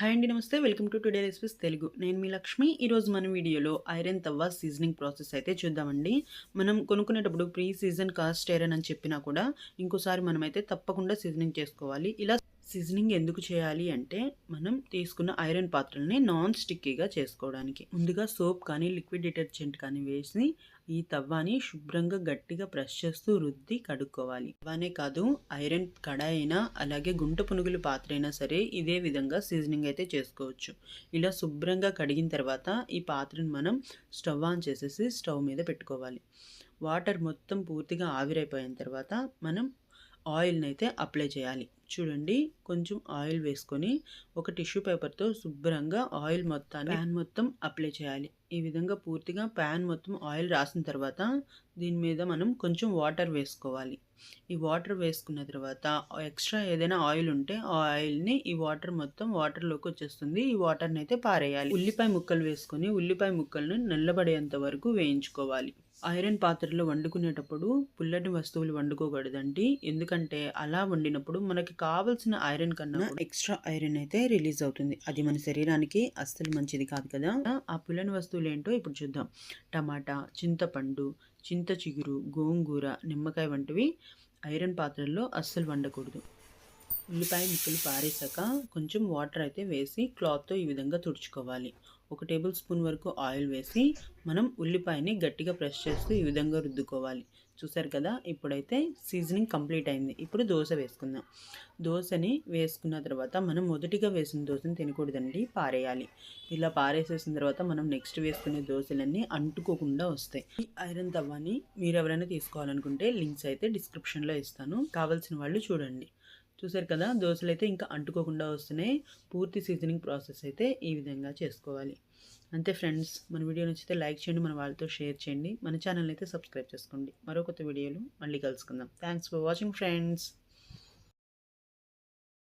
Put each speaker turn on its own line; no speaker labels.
Hi అండి నమస్తే. Welcome to today recipes Telugu. నేను మీ లక్ష్మి. ఈరోజు మన వీడియోలో ఐరన్ తవ్వ సీజనింగ్ ప్రాసెస్ అయితే చూద్దామండి. మనం కొనుక్కునేటప్పుడు ప్రీ సీజన్ కాస్ట్ ఐరన్ అని చెప్పినా కూడా ఇంకోసారి మనమైతే తప్పకుండా సీజనింగ్ చేసుకోవాలి. ఇలా సీజనింగ్ ఎందుకు చేయాలి అంటే మనం తీసుకున్న ఐరన్ పాత్రల్ని నాన్ స్టిక్కీగా చేసుకోవడానికి. ముందుగా సోప్ కానీ లిక్విడ్ డిటర్జెంట్ కానీ వేసి ఈ తవ్వాని శుభ్రంగా గట్టిగా ప్రెస్ చేస్తూ రుద్ది కడుక్కోవాలి. తవ్వానే కాదు ఐరన్ కడాయి అయినా అలాగే గుంట పునుగులు పాత్ర అయినా సరే ఇదే విధంగా సీజనింగ్ అయితే చేసుకోవచ్చు. ఇలా శుభ్రంగా కడిగిన తర్వాత ఈ పాత్రను మనం స్టవ్ ఆన్ చేసేసి స్టవ్ మీద పెట్టుకోవాలి. వాటర్ మొత్తం పూర్తిగా ఆవిరైపోయిన తర్వాత మనం ఆయిల్ని అయితే అప్లై చేయాలి. చూడండి కొంచెం ఆయిల్ వేసుకొని ఒక టిష్యూ పేపర్తో శుభ్రంగా ఆయిల్ మొత్తాన్ని ప్యాన్ మొత్తం అప్లై చేయాలి. ఈ విధంగా పూర్తిగా ప్యాన్ మొత్తం ఆయిల్ రాసిన తర్వాత దీని మీద మనం కొంచెం వాటర్ వేసుకోవాలి. ఈ వాటర్ వేసుకున్న తర్వాత ఎక్స్ట్రా ఏదైనా ఆయిల్ ఉంటే ఆ ఆయిల్ని ఈ వాటర్ మొత్తం వాటర్లోకి వచ్చేస్తుంది. ఈ వాటర్ని అయితే పారేయాలి. ఉల్లిపాయ ముక్కలు వేసుకొని ఉల్లిపాయ ముక్కలను నల్లబడేంత వరకు వేయించుకోవాలి. ఐరన్ పాత్రలో వండుకునేటప్పుడు పుల్లటి వస్తువులు వండుకోకూడదండి. ఎందుకంటే అలా వండినప్పుడు మనకి కావలసిన ఐరన్ కన్నా ఎక్స్ట్రా ఐరన్ అయితే రిలీజ్ అవుతుంది. అది మన శరీరానికి అస్సలు మంచిది కాదు కదా. ఆ పుల్లని వస్తువులు ఏంటో ఇప్పుడు చూద్దాం. టమాటా చింతపండు చింత చిగురు గోంగూర నిమ్మకాయ వంటివి ఐరన్ పాత్రల్లో అస్సలు వండకూడదు. ఉల్లిపాయ ముక్కలు పారేసాక కొంచెం వాటర్ అయితే వేసి క్లాత్తో ఈ విధంగా తుడుచుకోవాలి. ఒక టేబుల్ స్పూన్ వరకు ఆయిల్ వేసి మనం ఉల్లిపాయని గట్టిగా ప్రెస్ చేస్తూ ఈ విధంగా రుద్దుకోవాలి. చూసారు కదా? ఇప్పుడైతే సీజనింగ్ కంప్లీట్ అయింది. ఇప్పుడు దోశ వేసుకుందాం. దోశని వేసుకున్న తర్వాత మనం మొదటిగా వేసిన దోశని తినకూడదండి. పారేయాలి. ఇలా పారేసేసిన తర్వాత మనం నెక్స్ట్ వేసుకునే దోశలన్నీ అంటుకోకుండా వస్తాయి. ఈ ఐరన్ తవ్వని మీరు ఎవరైనా తీసుకోవాలనుకుంటే లింక్స్ అయితే డిస్క్రిప్షన్లో ఇస్తాను. కావాల్సిన వాళ్ళు చూడండి. చూసారు కదా దోశలు అయితే ఇంకా అంటుకోకుండా వస్తున్నాయి. పూర్తి సీజనింగ్ ప్రాసెస్ అయితే ఈ విధంగా చేసుకోవాలి. అంతే ఫ్రెండ్స్ మన వీడియో నచ్చితే లైక్ చేయండి మన వాళ్ళతో షేర్ చేయండి. మన ఛానల్ అయితే సబ్స్క్రైబ్ చేసుకోండి. మరో కొత్త వీడియోలు మళ్ళీ కలుసుకుందాం. Thanks for watching friends